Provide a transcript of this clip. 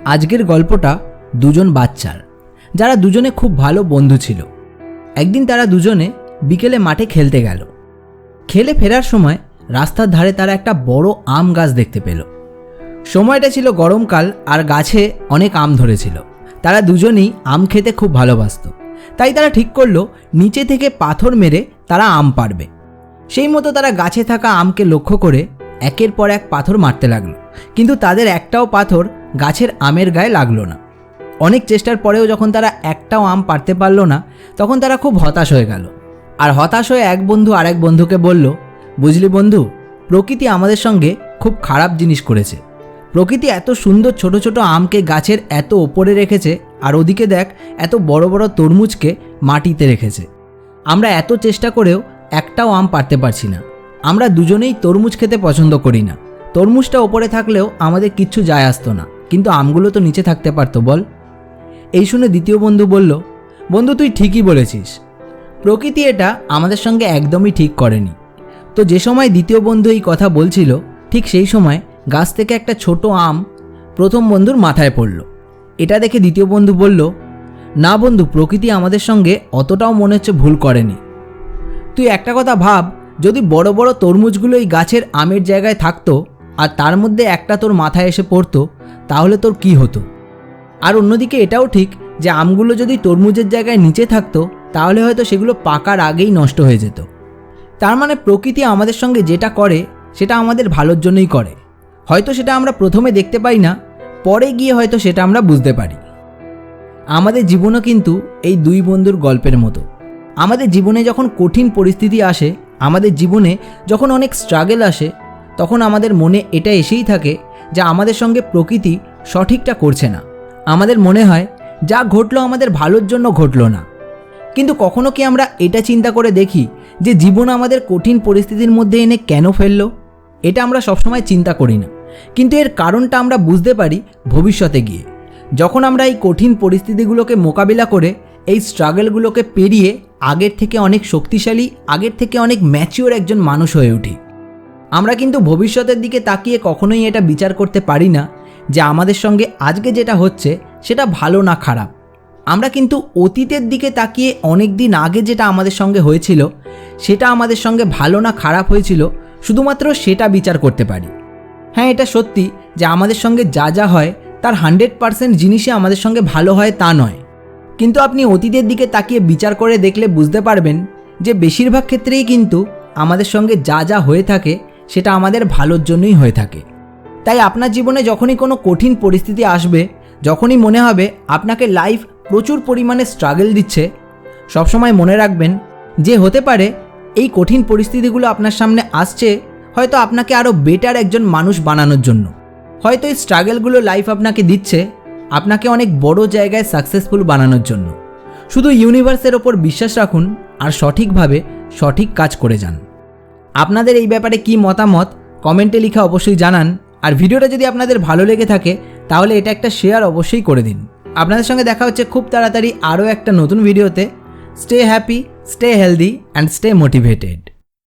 আজকের গল্পটা দুজন বাচ্চার, যারা দুজনে খুব ভালো বন্ধু ছিল। একদিন তারা দুজনে বিকেলে মাঠে খেলতে গেল। খেলে ফেরার সময় রাস্তার ধারে তারা একটা বড় আম গাছ দেখতে পেল। সময়টা ছিল গরমকাল আর গাছে অনেক আম ধরেছিল। তারা দুজনেই আম খেতে খুব ভালোবাসতো। তাই তারা ঠিক করল, নিচে থেকে পাথর মেরে তারা আম পারবে সেই মতো তারা গাছে থাকা আমকে লক্ষ্য করে একের পর এক পাথর মারতে লাগল। কিন্তু তাদের একটাও পাথর গাছের আমের গায়ে লাগল না। অনেক চেষ্টার পরেও যখন তারা একটাও আম পারতে পারল না, তখন তারা খুব হতাশ হয়ে গেল। আর হতাশ হয়ে এক বন্ধু আরেক বন্ধুকে বলল, বুঝলি বন্ধু, প্রকৃতি আমাদের সঙ্গে খুব খারাপ জিনিস করেছে। প্রকৃতি এত সুন্দর ছোট ছোট আমকে গাছের এত ওপরে রেখেছে, আর ওদিকে দেখ, এত বড় বড় তরমুজকে মাটিতে রেখেছে। আমরা এত চেষ্টা করেও একটাও আম পারতে পারছি না। আমরা দুজনেই তরমুজ খেতে পছন্দ করি না। তরমুজটা ওপরে থাকলেও আমাদের কিচ্ছু যায় আসতো না। কিন্তু আমগুলো তো নিচে থাকতে পারতো, বল। এই শুনে দ্বিতীয় বন্ধু বলল, বন্ধু, তুই ঠিকই বলেছিস। প্রকৃতি এটা আমাদের সঙ্গে একদমই ঠিক করেনি। তো যে সময় দ্বিতীয় বন্ধু এই কথা বলছিল, ঠিক সেই সময় গাছ থেকে একটা ছোট আম প্রথম বন্ধুর মাথায় পড়ল। এটা দেখে দ্বিতীয় বন্ধু বলল, না বন্ধু, প্রকৃতি আমাদের সঙ্গে অতটাও মনে হচ্ছে ভুল করেনি। তুই একটা কথা ভাব, যদি বড় বড় তরমুজগুলো এই গাছের আমের জায়গায় থাকতো আর তার মধ্যে একটা তোর মাথায় এসে পড়তো তাহলে তোর কি হতো? আর অন্যদিকে এটাও ঠিক যে আমগুলো যদি তরমুজের জায়গায় নিচে থাকতো, তাহলে হয়তো সেগুলো পাকার আগেই নষ্ট হয়ে যেত। তার মানে প্রকৃতি আমাদের সঙ্গে যেটা করে, সেটা আমাদের ভালোর জন্যই করে। হয়তো সেটা আমরা প্রথমে দেখতে পাই না, পরে গিয়ে হয়তো সেটা আমরা বুঝতে পারি। আমাদের জীবনও কিন্তু এই দুই বন্ধুর গল্পের মতো। আমাদের জীবনে যখন কঠিন পরিস্থিতি আসে, আমাদের জীবনে যখন অনেক স্ট্রাগল আসে তখন আমাদের মনে এটা এসেই থাকে যে আমাদের সঙ্গে প্রকৃতি সঠিকটা করছে না। আমাদের মনে হয় যা ঘটলো আমাদের ভালোর জন্য ঘটলো না। কিন্তু কখনো কি আমরা এটা চিন্তা করে দেখি যে জীবন আমাদের কঠিন পরিস্থিতির মধ্যে এনে কেন ফেলল? এটা আমরা সবসময় চিন্তা করি না। কিন্তু এর কারণটা আমরা বুঝতে পারি ভবিষ্যতে গিয়ে। যখন আমরা এই কঠিন পরিস্থিতিগুলোকে মোকাবিলা করে, এই স্ট্রাগলগুলোকে পেরিয়ে আগের থেকে অনেক শক্তিশালী, আগের থেকে অনেক ম্যাচিওর একজন মানুষ হয়ে উঠি। আমরা কিন্তু ভবিষ্যতের দিকে তাকিয়ে কখনোই এটা বিচার করতে পারি না যে আমাদের সঙ্গে আজকে যেটা হচ্ছে, সেটা ভালো না খারাপ। আমরা কিন্তু অতীতের দিকে তাকিয়ে অনেক দিন আগে যেটা আমাদের সঙ্গে হয়েছিল, সেটা আমাদের সঙ্গে ভালো না খারাপ হয়েছিল, শুধুমাত্র সেটা বিচার করতে পারি। হ্যাঁ এটা সত্যি যে আমাদের সঙ্গে যা যা হয়, তার হান্ড্রেড পারসেন্ট জিনিসই আমাদের সঙ্গে ভালো হয় তা নয়। কিন্তু আপনি অতীতের দিকে তাকিয়ে বিচার করে দেখলে বুঝতে পারবেন যে বেশিরভাগ ক্ষেত্রেই কিন্তু আমাদের সঙ্গে যা যা হয়ে থাকে সেটা আমাদের ভালোর জন্যই হয়ে থাকে। তাই আপনার জীবনে যখনই কোনো কঠিন পরিস্থিতি আসবে, যখনই মনে হবে আপনাকে লাইফ প্রচুর পরিমাণে স্ট্রাগল দিচ্ছে, সবসময় মনে রাখবেন যে হতে পারে এই কঠিন পরিস্থিতিগুলো আপনার সামনে আসছে হয়তো আপনাকে আরও বেটার একজন মানুষ বানানোর জন্য। হয়তো এই স্ট্রাগলগুলো লাইফ আপনাকে দিচ্ছে, আপনাকে অনেক বড় জায়গায় সাকসেসফুল বানানোর জন্য। শুধু ইউনিভার্সের ওপর বিশ্বাস রাখুন আর সঠিকভাবে সঠিক কাজ করে যান। আপনাদের এই ব্যাপারে কি মতামত, কমেন্টে লিখে অবশ্যই জানান। আর ভিডিওটা যদি আপনাদের ভালো লেগে থাকে, তাহলে এটা একটা শেয়ার অবশ্যই করে দিন। আপনাদের সঙ্গে দেখা হচ্ছে খুব তাড়াতাড়ি আরও একটা নতুন ভিডিওতে। Stay happy stay healthy and stay motivated